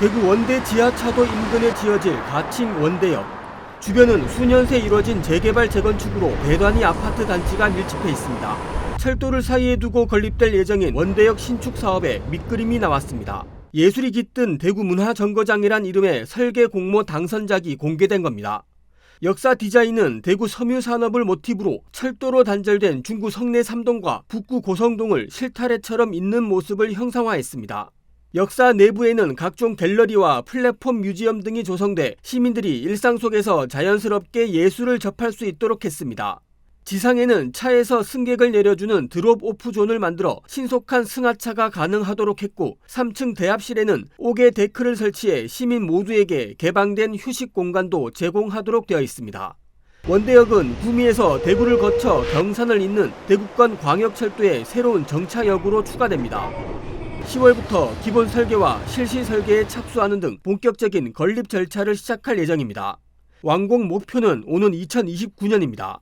대구 원대 지하차도 인근에 지어질 가칭 원대역. 주변은 수년 새 이뤄진 재개발 재건축으로 대단위 아파트 단지가 밀집해 있습니다. 철도를 사이에 두고 건립될 예정인 원대역 신축 사업에 밑그림이 나왔습니다. 예술이 깃든 대구 문화정거장이란 이름의 설계 공모 당선작이 공개된 겁니다. 역사 디자인은 대구 섬유 산업을 모티브로 철도로 단절된 중구 성내 3동과 북구 고성동을 실타래처럼 잇는 모습을 형상화했습니다. 역사 내부에는 각종 갤러리와 플랫폼 뮤지엄 등이 조성돼 시민들이 일상 속에서 자연스럽게 예술을 접할 수 있도록 했습니다. 지상에는 차에서 승객을 내려주는 드롭 오프 존을 만들어 신속한 승하차가 가능하도록 했고 3층 대합실에는 옥의 데크를 설치해 시민 모두에게 개방된 휴식 공간도 제공하도록 되어 있습니다. 원대역은 구미에서 대구를 거쳐 경산을 잇는 대구권 광역철도의 새로운 정차역으로 추가됩니다. 10월부터 기본 설계와 실시 설계에 착수하는 등 본격적인 건립 절차를 시작할 예정입니다. 완공 목표는 오는 2029년입니다.